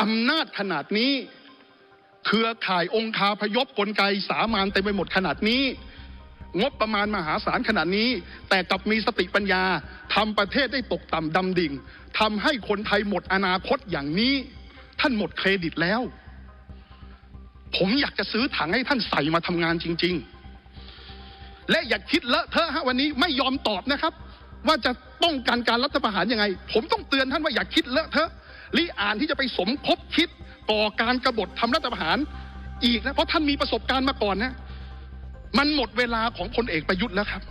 อำนาจขนาดนี้เครือข่ายองคาพยพกลไกสามานเต็มไปหมดขนาดนี้ งบประมาณมหาศาลขนาดนี้ แต่กลับมีสติปัญญาทำประเทศได้ตกต่ำดำดิ่งทำให้คนไทยหมดอนาคตอย่างนี้ ท่านหมดเครดิตแล้ว ผมอยากจะซื้อถังให้ท่านใส่มาทำงานจริง ๆ และอย่าคิดเลอะเทอะฮะวันนี้ไม่ยอมตอบนะครับ ว่าจะป้องกันการรัฐประหารยังไง ผมต้องเตือนท่านว่าอย่าคิดเลอะเทอะ ลิอ่านที่จะไปสมคบคิดก่อการกรบฏทำรัฐประหารอีกนะเพราะท่านมีประสบการณ์มาก่อนนะ มันหมดเวลาของพลเอกประยุทธ์แล้วครับ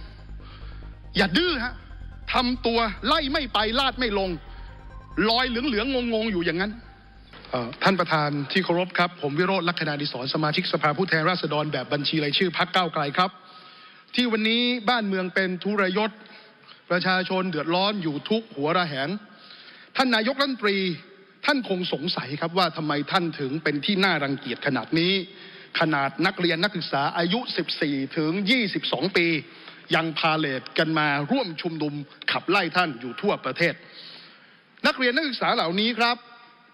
อย่าดื้อฮะทำตัวไล่ไม่ไปลาดไม่ลง ลอยเหลืองๆงงๆอยู่อย่างนั้นท่านประธานที่เคารพครับ ผมวิโรจน์ลักษณาดิศรสมาชิกสภาผู้แทนราษฎรแบบบัญชีรายชื่อพักเก้าวไกลครับ ที่วันนี้บ้านเมืองเป็นทุรยศ ประชาชนเดือดร้อนอยู่ทุกหัวระแหง ท่านนายกรัฐมนตรี ท่านคงสงสัยครับว่าทำไมท่านถึงเป็นที่น่ารังเกียจขนาดนี้ ขนาดนักเรียนนักศึกษาอายุ 14 ถึง 22 ปี ยังพาเลทกันมาร่วมชุมนุมขับไล่ท่านอยู่ทั่วประเทศ นักเรียนนักศึกษาเหล่านี้ครับ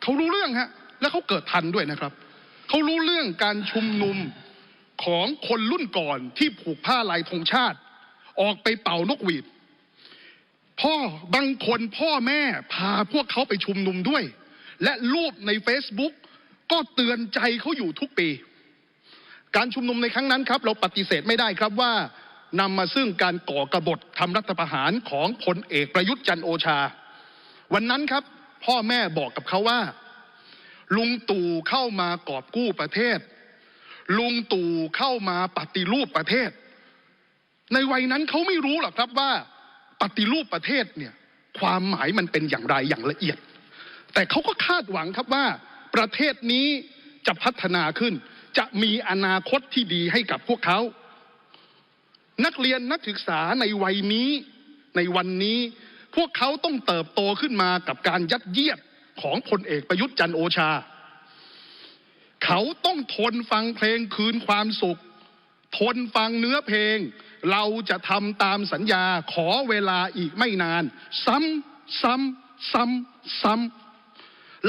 เขารู้เรื่องฮะและเขาเกิดทันด้วยนะครับเขารู้เรื่องการชุมนุมของคนรุ่นก่อนที่ผูกผ้าลายธงชาติ ออกไปเป่านกหวีดพ่อบางคนพ่อแม่พาพวกเขาไปชุมนุมด้วย และรูปใน Facebook ก็เตือนใจเขาอยู่ทุกปี การชุมนุมในครั้งนั้นครับ เราปฏิเสธไม่ได้ครับว่านำมาซึ่งการก่อกรบฏทำรัฐประหารของพลเอกประยุทธ์จันโอชา วันนั้นครับ พ่อแม่บอกกับเขาว่า ลุงตู่เข้ามากอบกู้ประเทศ ลุงตู่เข้ามาปฏิรูปประเทศ ในวัยนั้นเขาไม่รู้หรอกครับว่า ปฏิรูปประเทศเนี่ยความหมายมันเป็นอย่างไรอย่างละเอียด แต่เขาก็คาดหวังครับว่าประเทศนี้จะพัฒนาขึ้น จะมีอนาคตที่ดีให้กับพวกเขา นักเรียนนักศึกษาในวัยนี้ในวันนี้พวกเขาต้องเติบโตขึ้นมากับการยัดเยียดของพลเอกประยุทธ์จันโอชา เขาต้องทนฟังเพลงคืนความสุข ทนฟังเนื้อเพลง เราจะทำตามสัญญาขอเวลาอีกไม่นาน ซ้ำซ้ำซ้ำซ้ำ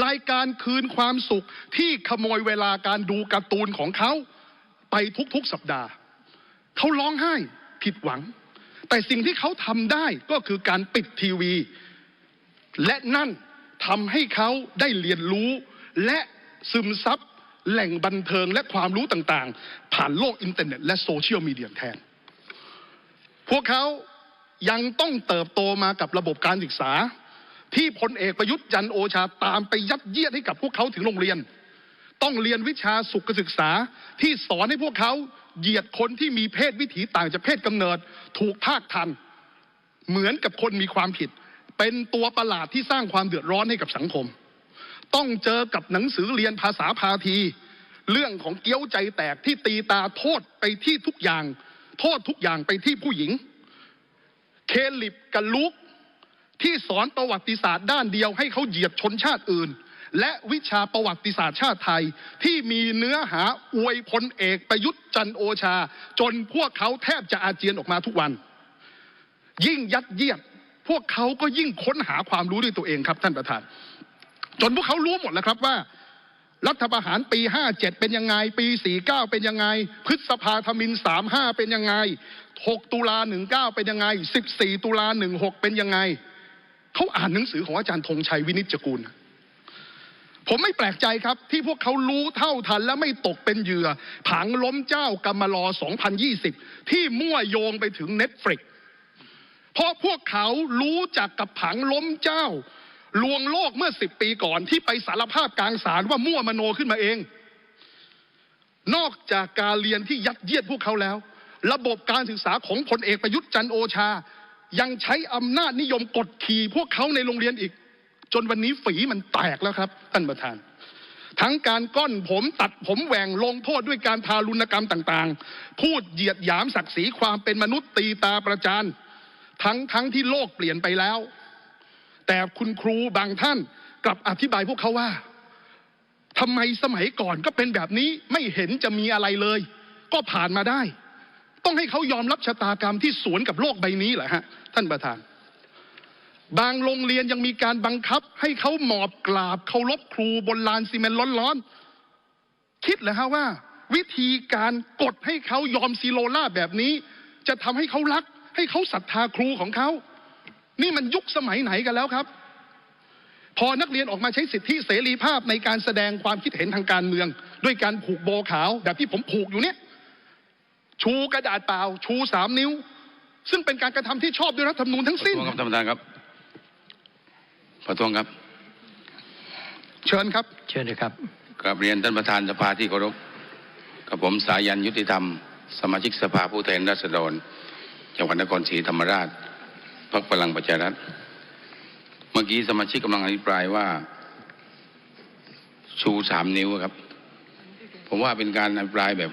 รายการคืนความสุขที่ขโมยเวลาการดูการ์ตูนของเขาไปทุกๆสัปดาห์เขาร้องไห้ผิดหวัง แต่สิ่งที่เขาทำได้ก็คือการปิดทีวี และนั่นทำให้เขาได้เรียนรู้และซึมซับแหล่งบันเทิงและความรู้ต่างๆ ผ่านโลกอินเทอร์เน็ตและโซเชียลมีเดียแทน พวกเขายังต้องเติบโตมากับระบบการศึกษา พลเอกประยุทธ์จันโอชาตามไปยัดเยียดให้กับพวกเขาถึงโรงเรียน ต้องเรียนวิชาสุขศึกษาที่สอนให้พวกเขาเหยียดคนที่มีเพศวิถีต่างจากเพศกำเนิดถูกภาคทัน เหมือนกับคนมีความผิด เป็นตัวประหลาดที่สร้างความเดือดร้อนให้กับสังคม ต้องเจอกับหนังสือเรียนภาษาพาทีเรื่องของเกี้ยวใจแตกที่ตีตาโทษไปที่ทุกอย่าง โทษทุกอย่างไปที่ผู้หญิง เคลิปกับลุก ที่สอนประวัติศาสตร์ด้านเดียวให้เขาเหยียดชนชาติอื่น และวิชาประวัติศาสตร์ชาติไทย ที่มีเนื้อหาอวยพลเอกประยุทธ์จันโอชา จนพวกเขาแทบจะอาเจียนออกมาทุกวัน ยิ่งยัดเยียดพวกเขาก็ยิ่งค้นหาความรู้ด้วยตัวเองครับท่านประธาน จนพวกเขารู้หมดแล้วครับว่า รัฐประหารปี 57 เป็นยังไง ปี 49 เป็นยังไง พฤษภาธมิน 35 เป็นยังไง 6 ตุลา 19 เป็นยังไง 14 ตุลา 16 เป็นยังไง เขาอ่านหนังสือของอาจารย์ธงชัยวินิจกุลผมไม่แปลกใจครับ ที่พวกเขารู้เท่าทันและไม่ตกเป็นเหยื่อ ผังล้มเจ้ากรรมลอ 2020 ที่มั่วโยงไปถึงเน็ตฟลิกเพราะพวกเขารู้จักกับผังล้มเจ้า ลวงโลกเมื่อสิบปีก่อนที่ไปสารภาพกลางศาลว่ามั่วมโนขึ้นมาเอง นอกจากการเรียนที่ยัดเยียดพวกเขาแล้ว ระบบการศึกษาของพลเอกประยุทธ์จันโอชา ยังใช้อำนาจนิยมกดขี่พวกเขาในโรงเรียนอีก จนวันนี้ฝีมันแตกแล้วครับท่านประธาน ทั้งการก้อนผมตัดผมแหว่งลงโทษด้วยการทารุณกรรมต่างๆ พูดเหยียดหยามศักดิ์ศรีความเป็นมนุษย์ตีตาประจานทั้งทั้งที่โลกเปลี่ยนไปแล้ว แต่คุณครูบางท่านกลับอธิบายพวกเขาว่าทำไมสมัยก่อนก็เป็นแบบนี้ไม่เห็นจะมีอะไรเลย ก็ผ่านมาได้ ต้องให้เขายอมรับชะตากรรมที่สวนกับโลกใบนี้เหรอฮะท่านประธาน บางโรงเรียนยังมีการบังคับ ให้เขาหมอบกราบเคารพครูบนลานซีเมนต์ร้อนๆคิดเหรอฮะว่า วิธีการกดให้เขายอมซีโรล่าแบบนี้ จะทำให้เขารัก ให้เขาศรัทธาครูของเขา นี่มันยุคสมัยไหนกันแล้วครับ พอนักเรียนออกมาใช้สิทธิเสรีภาพในการแสดงความคิดเห็นทางการเมือง ด้วยการผูกโบขาวแบบที่ผมผูกอยู่เนี่ย ชูกระดาษเปล่า ชูสามนิ้ว ซึ่งเป็นการกระทำที่ชอบด้วยรัฐธรรมนูญทั้งประสิ้นท้วงครับท่านประธานครับประท้วงครับ เชิญครับ เชิญเลยครับกราบเรียนท่านประธานสภาที่เคารพกับผมสายันยุติธรรม สมาชิกสภาผู้แทนราษฎรจังหวัดนครศรีธรรมราชพรรคพลังประชารัฐเมื่อกี้สมาชิกกำลังอภิปรายว่า ชูสามนิ้วครับ ผมว่าเป็นการอภิปรายแบบ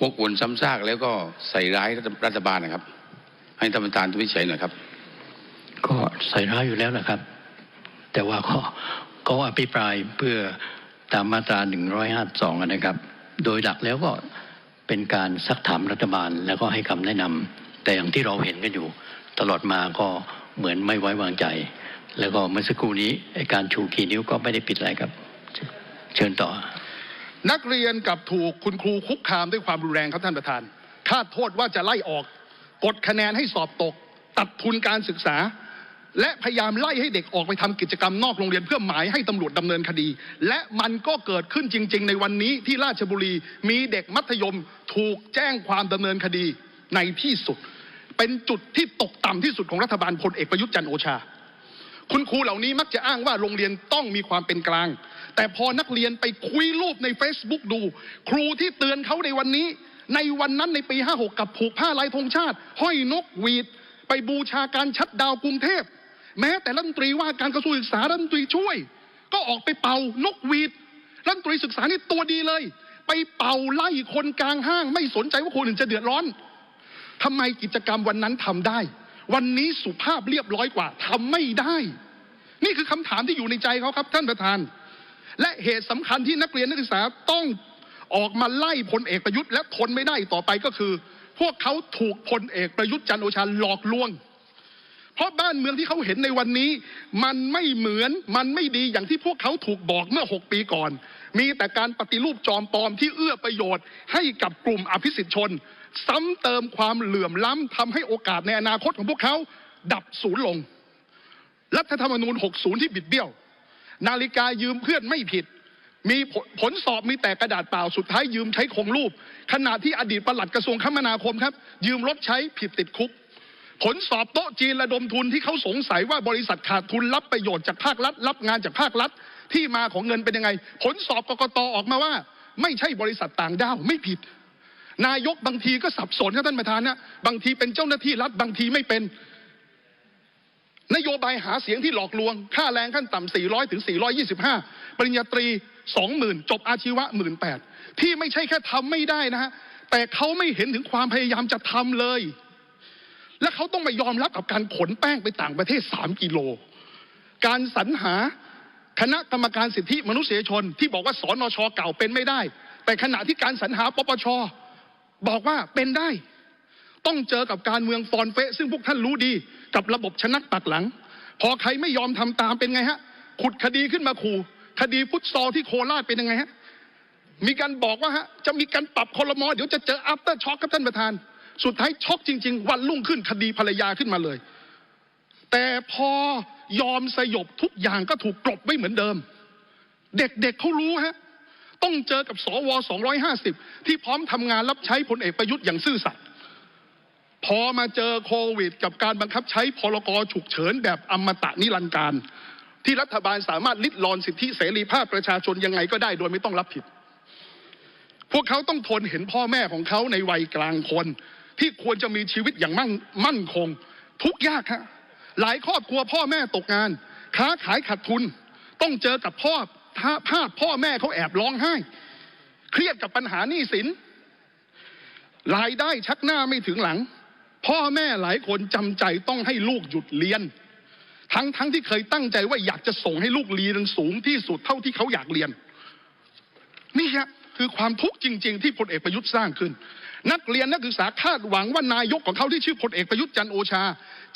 วกวนซ้ำซากแล้วก็ใส่ร้ายรัฐบาลนะครับ ให้ท่านประธานทวิจัยหน่อยครับ ก็ใส่ร้ายอยู่แล้วนะครับ แต่ว่าก็ก็อภิปรายเพื่อตามมาตรา152นะครับ โดยหลักแล้วก็เป็นการซักถามรัฐบาลแล้วก็ให้คำแนะนำแต่อย่างที่เราเห็นกันอยู่ ตลอดมาก็เหมือนไม่ไว้วางใจ แล้วก็เมื่อสักครู่นี้การชูขีนิ้วก็ไม่ได้ผิดอะไรครับ เชิญต่อ นักเรียนกลับถูกคุณครูคุกคามด้วยความรุนแรงครับท่านประธานคาดโทษว่าจะไล่ออก กดคะแนนให้สอบตก ตัดทุนการศึกษา และพยายามไล่ให้เด็กออกไปทำกิจกรรมนอกโรงเรียนเพื่อหมายให้ตำรวจดำเนินคดี และมันก็เกิดขึ้นจริง ๆ ในวันนี้ที่ราชบุรีมีเด็กมัธยมถูกแจ้งความดำเนินคดีในที่สุด เป็นจุดที่ตกต่ำที่สุดของรัฐบาลพลเอกประยุทธ์จันโอชา คุณครูเหล่านี้มักจะอ้างว่าโรงเรียนต้องมีความเป็นกลาง แต่พอนักเรียนไปคุยรูปใน Facebook ดู ครูที่เตือนเขาในวันนี้ ในวันนั้นในปี 56 กับผูกผ้าลายธงชาติ ห้อยนกหวีด ไปบูชาการชัดดาวกรุงเทพ แม้แต่รัฐมนตรีว่าการกระทรวงศึกษารัฐมนตรีช่วย ก็ออกไปเป่านกหวีดรัฐมนตรีศึกษานี่ตัวดีเลย ไปเป่าไล่คนกลางห้าง ไม่สนใจว่าคนอื่นจะเดือดร้อนทำไมกิจกรรมวันนั้นทำได้ วันนี้สุภาพเรียบร้อยกว่าทำไม่ได้ นี่คือคำถามที่อยู่ในใจเขาครับ ท่านประธาน และเหตุสำคัญที่นักเรียนนักศึกษาต้องออกมาไล่พลเอกประยุทธ์และทนไม่ได้ต่อไปก็คือ พวกเขาถูกพลเอกประยุทธ์จันโอชาหลอกลวง เพราะบ้านเมืองที่เขาเห็นในวันนี้ มันไม่เหมือนมันไม่ดีอย่างที่พวกเขาถูกบอกเมื่อ 6 ปีก่อน มีแต่การปฏิรูปจอมปลอมที่เอื้อประโยชน์ให้กับกลุ่มอภิสิทธิชน ซ้ำเติมความเหลื่อมล้ำทำให้โอกาสในอนาคตของพวกเขา ดับสูญลง รัฐธรรมนูญ 60 ที่บิดเบี้ยว นาฬิกายืมเพื่อนไม่ผิด มีผลผลสอบมีแต่กระดาษเปล่าสุดท้ายยืมใช้คงรูป ขณะที่อดีตปลัดกระทรวงคมนาคมครับ ยืมรถใช้ผิดติดคุก ผลสอบโต๊ะจีนระดมทุนที่เขาสงสัยว่าบริษัทขาดทุนรับประโยชน์จากภาครัฐ รับงานจากภาครัฐที่มาของเงินเป็นยังไง ผลสอบกกตออกมาว่า ไม่ใช่บริษัทต่างด้าวไม่ผิด นายกบางทีก็สับสนครับท่านประธานนะบางทีเป็นเจ้าหน้าที่รัฐบางทีไม่เป็น นโยบายหาเสียงที่หลอกลวง ค่าแรงขั้นต่ำ400ถึง425 ปริญญาตรี 20,000 จบอาชีวะ 18,000 ที่ไม่ใช่แค่ทำไม่ได้นะฮะแต่เขาไม่เห็นถึงความพยายามจะทำเลย และเขาต้องมายอมรับกับการขนแป้งไปต่างประเทศ 3 กิโล การสรรหาคณะกรรมการสิทธิมนุษยชนที่บอกว่าสอนชเก่าเป็นไม่ได้ แต่ขณะที่การสรรหาปปช บอกว่าเป็นได้ ต้องเจอกับการเมืองฟอนเฟะซึ่งพวกท่านรู้ดีกับระบบชนักปักหลัง พอใครไม่ยอมทำตามเป็นไงฮะ ขุดคดีขึ้นมาขู่ คดีฟุตซอลที่โคราชเป็นยังไงฮะ มีการบอกว่าฮะจะมีการปรับคอรมอเดี๋ยวจะเจออัปเตอร์ช็อคครับท่านประธาน สุดท้ายช็อกจริง ๆ วันรุ่งขึ้นคดีภรรยาขึ้นมาเลย แต่พอยอมสยบทุกอย่างก็ถูกกลบไว้เหมือนเดิม เด็กๆเเขารู้ฮะ ต้องเจอกับสว250ที่พร้อมทำงานรับใช้พลเอกประยุทธ์อย่างซื่อสัตย์พอมาเจอโควิด กับการบังคับใช้พรกฉุกเฉินแบบอมตะนิรันดร์การ ที่รัฐบาลสามารถลิดรอนสิทธิเสรีภาพประชาชนยังไงก็ได้โดยไม่ต้องรับผิด พวกเขาต้องทนเห็นพ่อแม่ของเขาในวัยกลางคน ที่ควรจะมีชีวิตอย่างมั่นมั่นคง ทุกยากฮะหลายครอบครัวพ่อแม่ตกงาน ค้าขายขาดทุน ต้องเจอกับพ่อ ภาพพ่อแม่เขาแอบร้องไห้ เครียดกับปัญหาหนี้สินรายได้ชักหน้าไม่ถึงหลัง พ่อแม่หลายคนจำใจต้องให้ลูกหยุดเรียน ทั้งทั้งที่เคยตั้งใจว่าอยากจะส่งให้ลูกเรียนสูงที่สุดเท่าที่เขาอยากเรียน นี่ฮะคือความทุกข์จริง ๆ ที่พลเอกประยุทธ์สร้างขึ้น นักเรียนนักศึกษาคาดหวังว่านายกของเขาที่ชื่อพลเอกประยุทธ์จันโอชา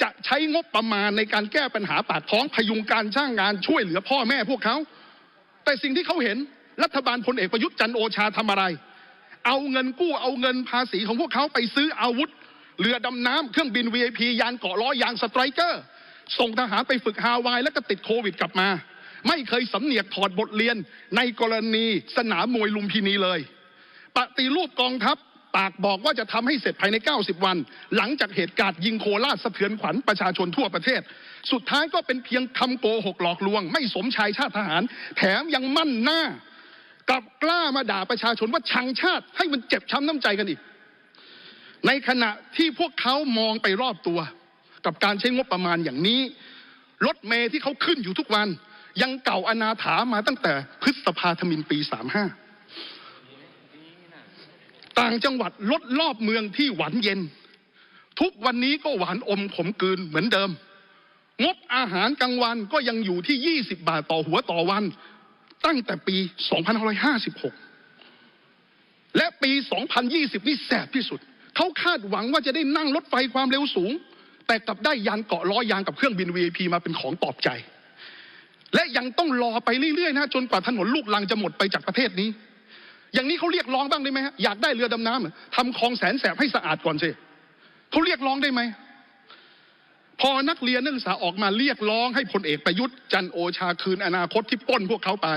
จะใช้งบประมาณในการแก้ปัญหาปากท้องพยุงการจ้างงานช่วยเหลือพ่อแม่พวกเขา แต่สิ่งที่เขาเห็นรัฐบาลพลเอกประยุทธ์จันโอชาทำอะไร เอาเงินกู้เอาเงินภาษีของพวกเขาไปซื้ออาวุธ เรือดำน้ำเครื่องบิน VIP ยานเกาะล้อยางสไตรเกอร์ ส่งทหารไปฝึกฮาวายแล้วก็ติดโควิดกลับมา ไม่เคยสำเนียกถอดบทเรียนในกรณีสนามมวยลุมพินีเลย ปฏิรูปกองทัพ ปากบอกว่าจะทำให้เสร็จภายใน 90 วัน หลังจากเหตุการณ์ยิงโคราชสะเทือนขวัญประชาชนทั่วประเทศ สุดท้ายก็เป็นเพียงคำโกหกหลอกลวง ไม่สมชายชาติทหาร แถมยังมั่นหน้ากลับกล้ามาด่าประชาชนว่าชังชาติให้มันเจ็บช้ำน้ำใจกันอีก ในขณะที่พวกเขามองไปรอบตัว กับการใช้งบประมาณอย่างนี้รถเมย์ที่เขาขึ้นอยู่ทุกวัน ยังเก่าอนาถามาตั้งแต่พฤษภาธมินปี 35 ต่างจังหวัดลดรอบเมืองที่หวานเย็น ทุกวันนี้ก็หวานอมขมกลืนเหมือนเดิม งบอาหารกลางวันก็ยังอยู่ที่ 20 บาทต่อหัวต่อวัน ตั้งแต่ปี 2556 และปี 2020 นี่แสบที่สุด เขาคาดหวังว่าจะได้นั่งรถไฟความเร็วสูง แต่กลับได้ยานเกาะล้อยางกับเครื่องบิน VIP มาเป็นของปลอบใจ และยังต้องรอไปเรื่อยๆนะจนกว่าถนนลูกลังจะหมดไปจากประเทศนี้ อย่างนี้เขาเรียกร้องบ้างได้ไหมฮะอยากได้เรือดำน้ำเหรอทำคลองแสนแสบให้สะอาดก่อนสิเขาเรียกร้องได้ไหมพอนักเรียนนักศึกษาออกมาเรียกร้องให้พลเอกประยุทธ์จันโอชาคืนอนาคตที่ป้นพวกเขาไป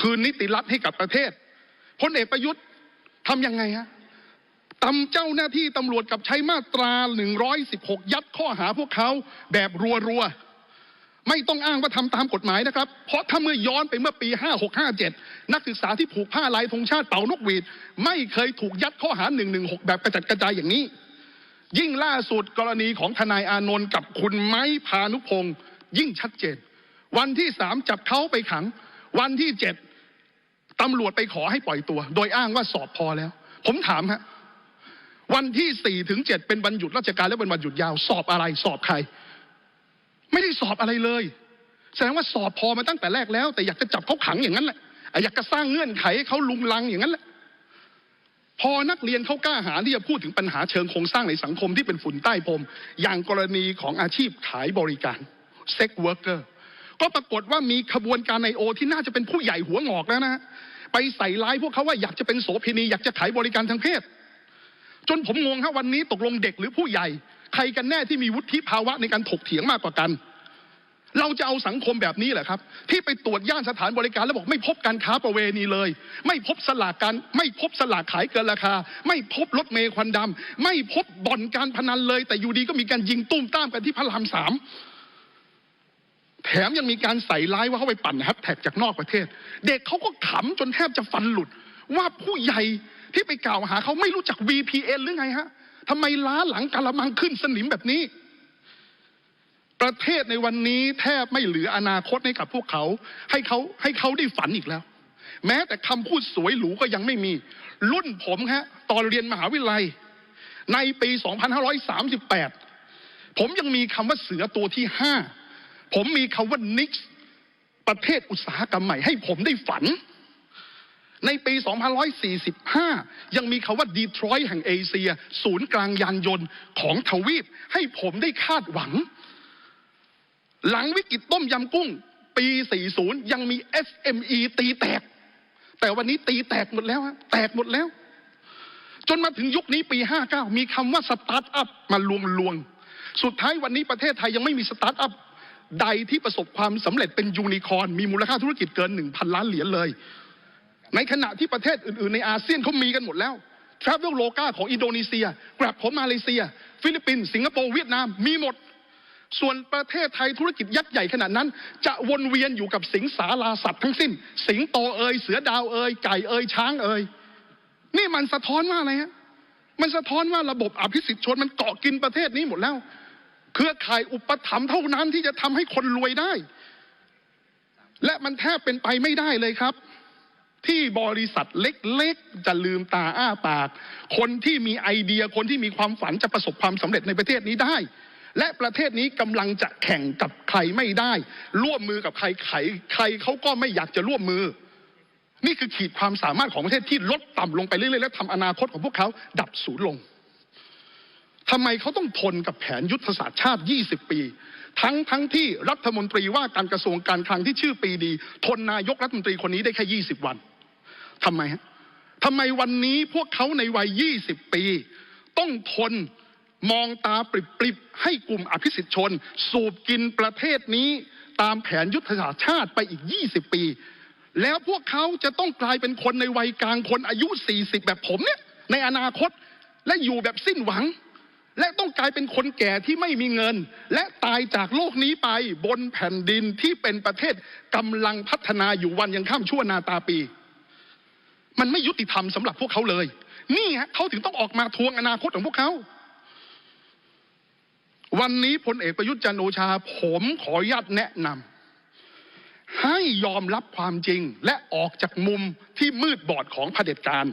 คืนนิติรัฐให้กับประเทศพลเอกประยุทธ์ทำยังไงฮะตำเจ้าหน้าที่ตำรวจกับใช้มาตรา 116 ยัดข้อหาพวกเขาแบบรัวๆ ไม่ต้องอ้างว่าทำตามกฎหมายนะครับ เพราะถ้าเมื่อย้อนไปเมื่อปี 5657 นักศึกษาที่ผูกผ้าลายธงชาติเป่านกหวีด ไม่เคยถูกยัดข้อหา 116 แบบกระจัดกระจายอย่างนี้ ยิ่งล่าสุดกรณีของทนายอานนท์กับคุณไม้พานุพงศ์ยิ่งชัดเจน วันที่สามจับเขาไปขัง วันที่เจ็ดตำรวจไปขอให้ปล่อยตัว โดยอ้างว่าสอบพอแล้ว ผมถามฮะวันที่สี่ถึงเจ็ดเป็นวันหยุดราชการและเป็นวันหยุดยาว สอบอะไรสอบใคร ไม่ได้สอบอะไรเลยแสดงว่าสอบพอมาตั้งแต่แรกแล้ว แต่อยากจะจับเขาขังอย่างนั้นแหละอยากจะสร้างเงื่อนไขให้เขาลุงลังอย่างนั้นแหละพอนักเรียนเขากล้าหาที่จะพูดถึงปัญหาเชิงโครงสร้างในสังคมที่เป็นฝุ่นใต้พรมอย่างกรณีของอาชีพขายบริการเซ็กเวิร์กเกอร์ก็ปรากฏว่ามีขบวนการในโอที่น่าจะเป็นผู้ใหญ่หัวงอกแล้วนะฮะไปใส่ร้ายพวกเขาว่าอยากจะเป็นโสเภณีอยากจะขายบริการทางเพศ จนผมงงฮะวันนี้ตกลงเด็กหรือผู้ใหญ่ ใครกันแน่ที่มีวุฒิภาวะในการถกเถียงมากกว่ากัน เราจะเอาสังคมแบบนี้แหละครับ ที่ไปตรวจย่านสถานบริการแล้วบอกไม่พบการค้าประเวณีเลย ไม่พบสลากการไม่พบสลากขายเกินราคา ไม่พบรถเมย์ควันดำไม่พบบ่อนการพนันเลย แต่อยู่ดีก็มีการยิงตุ้มต้ามกันที่พระรามสามแถมยังมีการใส่ร้ายว่าเขาไปปั่นแฮชแท็กจากนอกประเทศ เด็กเขาก็ขำจนแทบจะฟันหลุด ว่าผู้ใหญ่ที่ไปกล่าวหาเขาไม่รู้จัก VPN หรือไงฮะ ทำไมล้าหลังกาละมังขึ้นสนิมแบบนี้ ประเทศในวันนี้แทบไม่เหลืออนาคตให้กับพวกเขา ให้เขาให้เขาได้ฝันอีกแล้ว แม้แต่คำพูดสวยหรูก็ยังไม่มี รุ่นผมฮะตอนเรียนมหาวิทยาลัย ในปี 2538 ผมยังมีคำว่าเสือตัวที่ห้าผมมีคำว่านิกส์ประเทศอุตสาหกรรมใหม่ให้ผมได้ฝัน ในปี2145ยังมีคำว่าดีทรอยต์แห่งเอเชียศูนย์กลางยานยนต์ของทวีปให้ผมได้คาดหวัง หลังวิกฤตต้มยำกุ้ง ปี 40 ยังมี SME ตีแตก แต่วันนี้ตีแตกหมดแล้วแตกหมดแล้ว จนมาถึงยุคนี้ปี 59 มีคำว่าสตาร์ทอัพมาลวงลวงสุดท้ายวันนี้ประเทศไทยยังไม่มีสตาร์ทอัพใดที่ประสบความสำเร็จเป็นยูนิคอร์นมีมูลค่าธุรกิจเกิน 1,000 ล้านเหรียญเลย ในขณะที่ประเทศอื่นๆในอาเซียนเขามีกันหมดแล้ว Travel l o g a ของอินโดนีเซียกราบของมาเลเซีย ฟิลิปปินส์สิงคโปร์เวียดนามมีหมด ส่วนประเทศไทยธุรกิจยักษ์ใหญ่ขนาดนั้น จะวนเวียนอยู่กับสิงสาราสัตว์ทั้งสิ้น สิงโตเอยเสือดาวเอยไก่เอยช้างเอยนี่มันสะท้อนว่าอะไรฮะมันสะท้อนว่าระบบอภิสิทธิชนมันเกาะกินประเทศนี้หมดแล้ว เครือข่ายอุปถัมภ์เท่านั้นที่จะทำให้คนรวยได้ และมันแทบเป็นไปไม่ได้เลยครับ ที่บริษัทเล็กๆ จะลืมตาอ้าปาก คนที่มีไอเดียคนที่มีความฝันจะประสบความสำเร็จในประเทศนี้ได้ และประเทศนี้กำลังจะแข่งกับใครไม่ได้ ร่วมมือกับใครใครใครเขาก็ไม่อยากจะร่วมมือ นี่คือขีดความสามารถของประเทศที่ลดต่ำลงไปเรื่อยๆ และทำอนาคตของพวกเขาดับสูญลงทำไมเขาต้องทนกับแผนยุทธศาสตร์ชาติ 20 ปี ทั้งทั้งที่รัฐมนตรีว่าการกระทรวงการคลังที่ชื่อปีดี ทนนายกรัฐมนตรีคนนี้ได้แค่ 20 วัน ทำไมฮะทำไมวันนี้พวกเขาในวัย 20 ปี ต้องทนมองตาปริบๆให้กลุ่มอภิสิทธิชน สูบกินประเทศนี้ตามแผนยุทธศาสตร์ชาติไปอีก 20 ปี แล้วพวกเขาจะต้องกลายเป็นคนในวัยกลางคนอายุ 40 แบบผมเนี่ย ในอนาคตและอยู่แบบสิ้นหวัง และต้องกลายเป็นคนแก่ที่ไม่มีเงิน และตายจากโลกนี้ไปบนแผ่นดินที่เป็นประเทศกำลังพัฒนาอยู่วันยังข้ามชั่วนาตาปี มันไม่ยุติธรรมสำหรับพวกเขาเลย นี่ฮะเขาถึงต้องออกมาทวงอนาคตของพวกเขา วันนี้พลเอกประยุทธ์จันโอชา ผมขออนุญาตแนะนำให้ยอมรับความจริงและออกจากมุมที่มืดบอดของเผด็จการ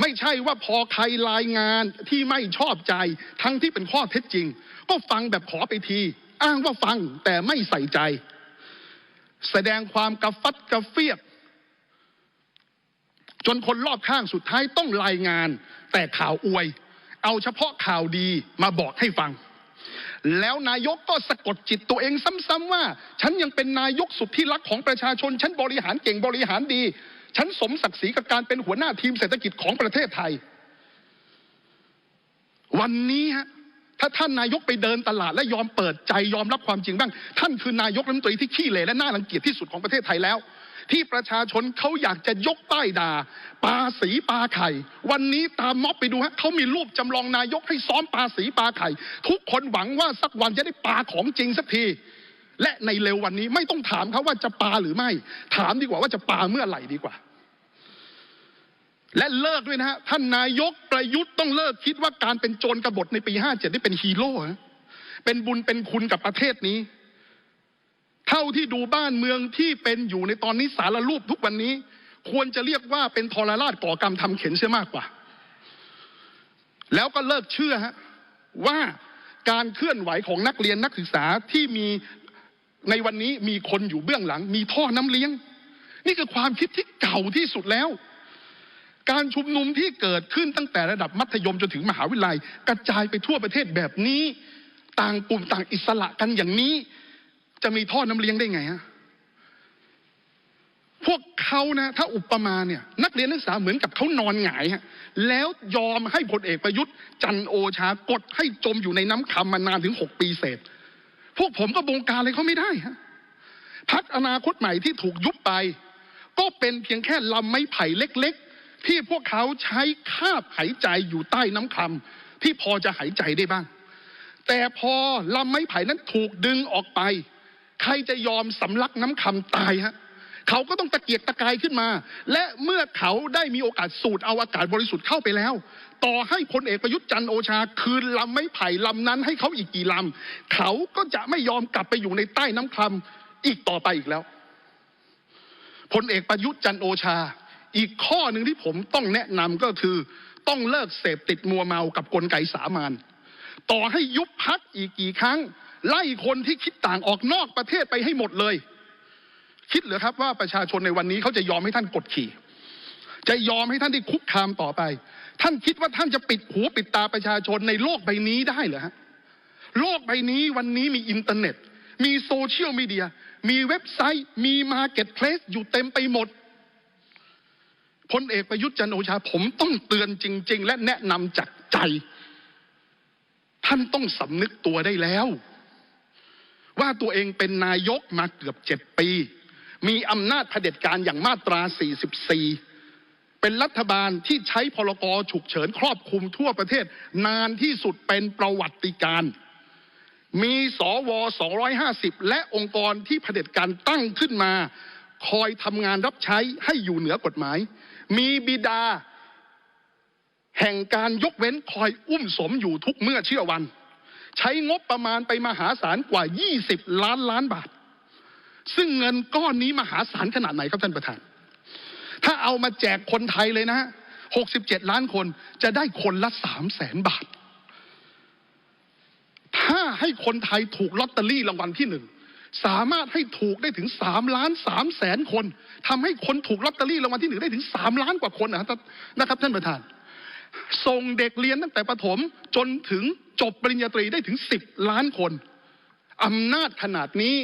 ไม่ใช่ว่าพอใครรายงานที่ไม่ชอบใจทั้งที่เป็นข้อเท็จจริง ก็ฟังแบบขอไปที อ้างว่าฟังแต่ไม่ใส่ใจ แสดงความกระฟัดกระเฟียด คนรอบข้างสุดท้ายต้องรายงานแต่ข่าวอวย เอาเฉพาะข่าวดีมาบอกให้ฟัง แล้วนายกก็สะกดจิตตัวเองซ้ำๆว่า ฉันยังเป็นนายกสุดที่รักของประชาชน ฉันบริหารเก่งบริหารดี ฉันสมศักดิ์ศรีกับการเป็นหัวหน้าทีมเศรษฐกิจของประเทศไทย วันนี้ฮะถ้าท่านนายกไปเดินตลาดและยอมเปิดใจยอมรับความจริงบ้าง ท่านคือนายกรัฐมนตรีที่ขี้เหร่และน่ารังเกียจที่สุดของประเทศไทยแล้ว ที่ประชาชนเขาอยากจะยกป้ายด่าปาสีปาไข่ วันนี้ตามม็อบไปดูฮะเขามีรูปจำลองนายกให้ซ้อมปาสีปาไข่ ทุกคนหวังว่าสักวันจะได้ปาของจริงสักที และในเร็ววันนี้ไม่ต้องถามเขาว่าจะปาหรือไม่ ถามดีกว่าว่าจะปาเมื่อไหร่ดีกว่าและเลิกด้วยนะฮะท่านนายกประยุทธ์ต้องเลิกคิดว่าการเป็นโจรกบฏในปี 57 นี่เป็นฮีโร่เป็นบุญเป็นคุณกับประเทศนี้ เท่าที่ดูบ้านเมืองที่เป็นอยู่ในตอนนี้สารรูปทุกวันนี้ ควรจะเรียกว่าเป็นทรราชก่อกรรมทำเข็นเสียมากกว่า แล้วก็เลิกเชื่อฮะว่าการเคลื่อนไหวของนักเรียนนักศึกษาที่มีในวันนี้มีคนอยู่เบื้องหลัง มีท่อน้ำเลี้ยง นี่คือความคิดที่เก่าที่สุดแล้ว การชุมนุมที่เกิดขึ้นตั้งแต่ระดับมัธยมจนถึงมหาวิทยาลัย กระจายไปทั่วประเทศแบบนี้ ต่างกลุ่มต่างอิสระกันอย่างนี้ จะมีท่อน้ำเลี้ยงได้ไงฮะพวกเขานะ ถ้าอุปมาเนี่ย นักเรียนนักศึกษาเหมือนกับเขานอนหงายฮะแล้วยอมให้พลเอกประยุทธ์ จันโอชากดให้จมอยู่ในน้ำคำมานานถึงหกปีเศษ พวกผมก็บงการอะไรเขาไม่ได้ฮะพักอนาคตใหม่ที่ถูกยุบไป ก็เป็นเพียงแค่ลำไม้ไผ่เล็กๆ ที่พวกเขาใช้คาบหายใจอยู่ใต้น้ำคำที่พอจะหายใจได้บ้าง แต่พอลำไม้ไผ่นั้นถูกดึงออกไป ใครจะยอมสำลักน้ำคำตายฮะเขาก็ต้องตะเกียกตะกายขึ้นมา และเมื่อเขาได้มีโอกาสสูดเอาอากาศบริสุทธิ์เข้าไปแล้ว ต่อให้พลเอกประยุทธ์จันโอชา คืนลำไม้ไผ่ลำนั้นให้เขาอีกกี่ลำเขาก็จะไม่ยอมกลับไปอยู่ในใต้น้ำคำอีกต่อไปอีกแล้วพลเอกประยุทธ์จันโอชา อีกข้อหนึ่งที่ผมต้องแนะนำก็คือ ต้องเลิกเสพติดมัวเมากับกลไกสามานต่อให้ยุบพักอีกกี่ครั้ง ไล่คนที่คิดต่างออกนอกประเทศไปให้หมดเลย คิดเหรือครับว่าประชาชนในวันนี้เขาจะยอมให้ท่านกดขี่ จะยอมให้ท่านได้คุกคามต่อไป ท่านคิดว่าท่านจะปิดหูปิดตาประชาชนในโลกใบนี้ได้เหรอฮะโลกใบนี้วันนี้มีอินเทอร์เน็ต มีโซเชียลมีเดีย มีเว็บไซต์ มีมาร์เก็ตเพลสอยู่เต็มไปหมดพลเอกประยุทธ์จันโอชา ผมต้องเตือนจริง ๆ และแนะนำจากใจ ท่านต้องสำนึกตัวได้แล้ว ว่าตัวเองเป็นนายกมาเกือบเจ็ดปี มีอำนาจเผด็จการอย่างมาตรา 44 เป็นรัฐบาลที่ใช้พลกรฉุกเฉินครอบคลุมทั่วประเทศ นานที่สุดเป็นประวัติการมีสว 250 และองค์กรที่เผด็จการตั้งขึ้นมา คอยทำงานรับใช้ให้อยู่เหนือกฎหมาย มีบิดา แห่งการยกเว้นคอยอุ้มสมอยู่ทุกเมื่อเชื่อวัน ใช้งบประมาณไปมหาศาลกว่า 20 ล้านล้านบาท ซึ่งเงินก้อนนี้มหาศาลขนาดไหนครับท่านประธาน ถ้าเอามาแจกคนไทยเลยนะฮะ67 ล้านคนจะได้คนละ3แสนบาท ถ้าให้คนไทยถูกลอตเตอรี่รางวัลที่หนึ่งสามารถให้ถูกได้ถึงสามล้านสามแสนคนทำให้คนถูกลอตเตอรี่รางวัลที่หนึ่งได้ถึงสามล้านกว่าคนนะครับนะครับท่านประธาน ส่งเด็กเรียนตั้งแต่ประถมจนถึงจบปริญญาตรีได้ถึงสิบล้านคนอำนาจขนาดนี้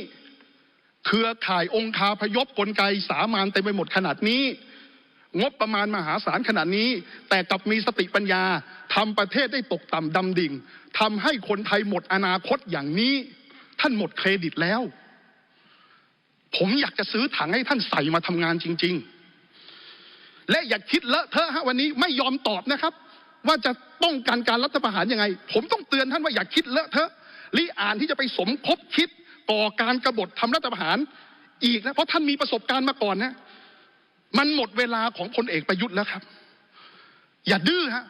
เครือข่ายองคาพยพกลไกสามานเต็มไปหมดขนาดนี้ งบประมาณมหาศาลขนาดนี้ แต่กลับมีสติปัญญาทำประเทศได้ตกต่ำดำดิ่งทำให้คนไทยหมดอนาคตอย่างนี้ ท่านหมดเครดิตแล้ว ผมอยากจะซื้อถังให้ท่านใส่มาทำงานจริง ๆ และอย่าคิดเลอะเทอะฮะวันนี้ไม่ยอมตอบนะครับ ว่าจะป้องกันการรัฐประหารยังไง ผมต้องเตือนท่านว่าอย่าคิดเลอะเทอะลิอ่านที่จะไปสมคบคิดก่อการกบฏทำรัฐประหารอีกนะเพราะท่านมีประสบการณ์มาก่อนนะมันหมดเวลาของพลเอกประยุทธ์แล้วครับ อย่าดื้อฮะ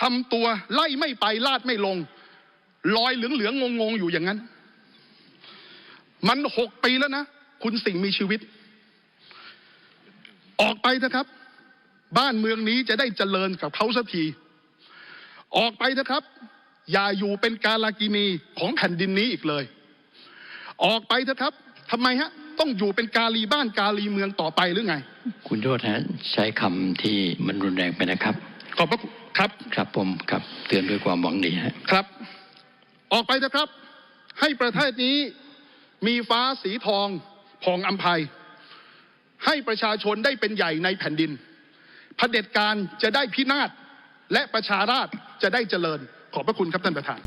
ทำตัวไล่ไม่ไปลาดไม่ลง ลอยเหลืองๆงงๆอยู่อย่างนั้น มันหกปีแล้วนะ คุณสิ่งมีชีวิต ออกไปเถอะครับ บ้านเมืองนี้จะได้เจริญกับเขาสักที ออกไปเถอะครับ อย่าอยู่เป็นกาลากินีของแผ่นดินนี้อีกเลย ออกไปเถอะครับทำไมฮะ ต้องอยู่เป็นกาลีบ้านกาลีเมืองต่อไปหรือไง คุณโทษฮะใช้คำที่มันรุนแรงไปนะครับ ขอบพระคุณครับ ครับผมครับ เตือนด้วยความหวังดีฮะครับ ออกไปนะครับ ให้ประเทศนี้มีฟ้าสีทองผ่องอัมภัยให้ประชาชนได้เป็นใหญ่ในแผ่นดิน เด็จการจะได้พินาศและประชาราชจะได้เจริญขอบพระคุณครับท่านประธาน